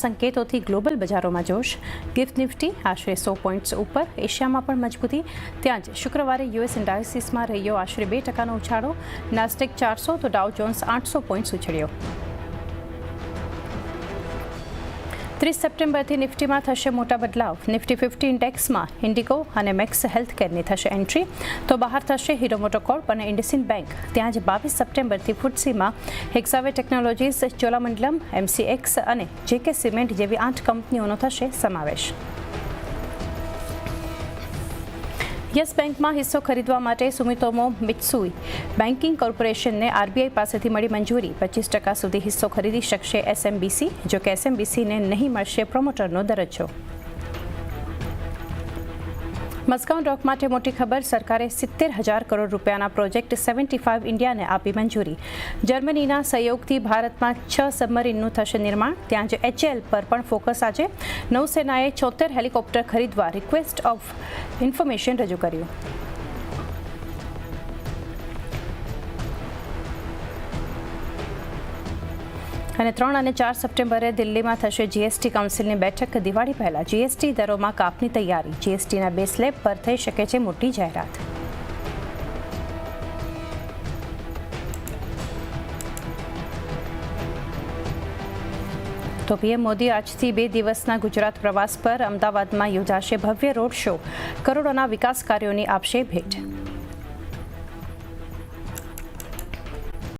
સંકેતોથી global બજારોમાં જોશ. Gift Nifty આશરે સો points ઉપર. એશિયામાં પણ મજબૂતી. ત્યાં જ શુક્રવારે યુએસ ઇન્ડાયસિસમાં રહ્યો આશરે બે ટકાનો ઉછાળો. નાસ્ટેક ચારસો તો ડાઉ જોન્સ આઠસો પોઈન્ટ્સ ઉછળ્યો. ત્રીસ સપ્ટેમ્બરથી નિફ્ટીમાં થશે મોટા બદલાવ. નિફ્ટી ફિફ્ટી ઇન્ડેક્સમાં ઇન્ડિગો અને મેક્સ હેલ્થ કેરની થશે એન્ટ્રી. તો બહાર થશે હીરો મોટોકોર્પ અને ઇન્ડિસિન બેંક. ત્યાં જ બાવીસ સપ્ટેમ્બરથી ફૂટસીમાં હેક્સાવે ટેકનોલોજીસ, ચોલામંડલમ, એમસીએક્સ અને જેકે સિમેન્ટ જેવી આઠ કંપનીઓનો થશે સમાવેશ. યસ બેંકમાં હિસ્સો ખરીદવા માટે સુમિતોમો મિત્સુઈ બેન્કિંગ કોર્પોરેશનને આરબીઆઈ પાસેથી મળી મંજૂરી. પચીસ ટકા સુધી હિસ્સો ખરીદી શકશે એસએમબીસી. જો કે એસએમબીસીને નહીં મળશે પ્રમોટરનો દરજ્જો. મસ્કાઉન ડોક માટે મોટી ખબર, સરકારે સિત્તેર હજાર કરોડ રૂપિયાના પ્રોજેક્ટ સેવન્ટી ફાઇવ ઇન્ડિયાને આપી મંજૂરી. જર્મનીના સહયોગથી ભારતમાં છ સબમરીનનું થશે નિર્માણ. ત્યાં જ એચએલ પર પણ ફોકસ આજે. નૌસેનાએ છોતેર હેલિકોપ્ટર ખરીદવા રિક્વેસ્ટ ઓફ ઇન્ફોર્મેશન રજૂ કર્યું. અને ત્રણ અને ચાર સપ્ટેમ્બરે દિલ્હીમાં થશે જીએસટી કાઉન્સિલની બેઠક. દિવાળી પહેલા જીએસટી દરોમાં કાપની તૈયારી. જીએસટીના બે સ્લેબ પર થઈ શકે છે મોટી જાહેરાત. તો પીએમ મોદી આજથી બે દિવસના ગુજરાત પ્રવાસ પર અમદાવાદમાં યોજાશે ભવ્ય રોડ શો. કરોડોના વિકાસ કાર્યોની આપશે ભેટ.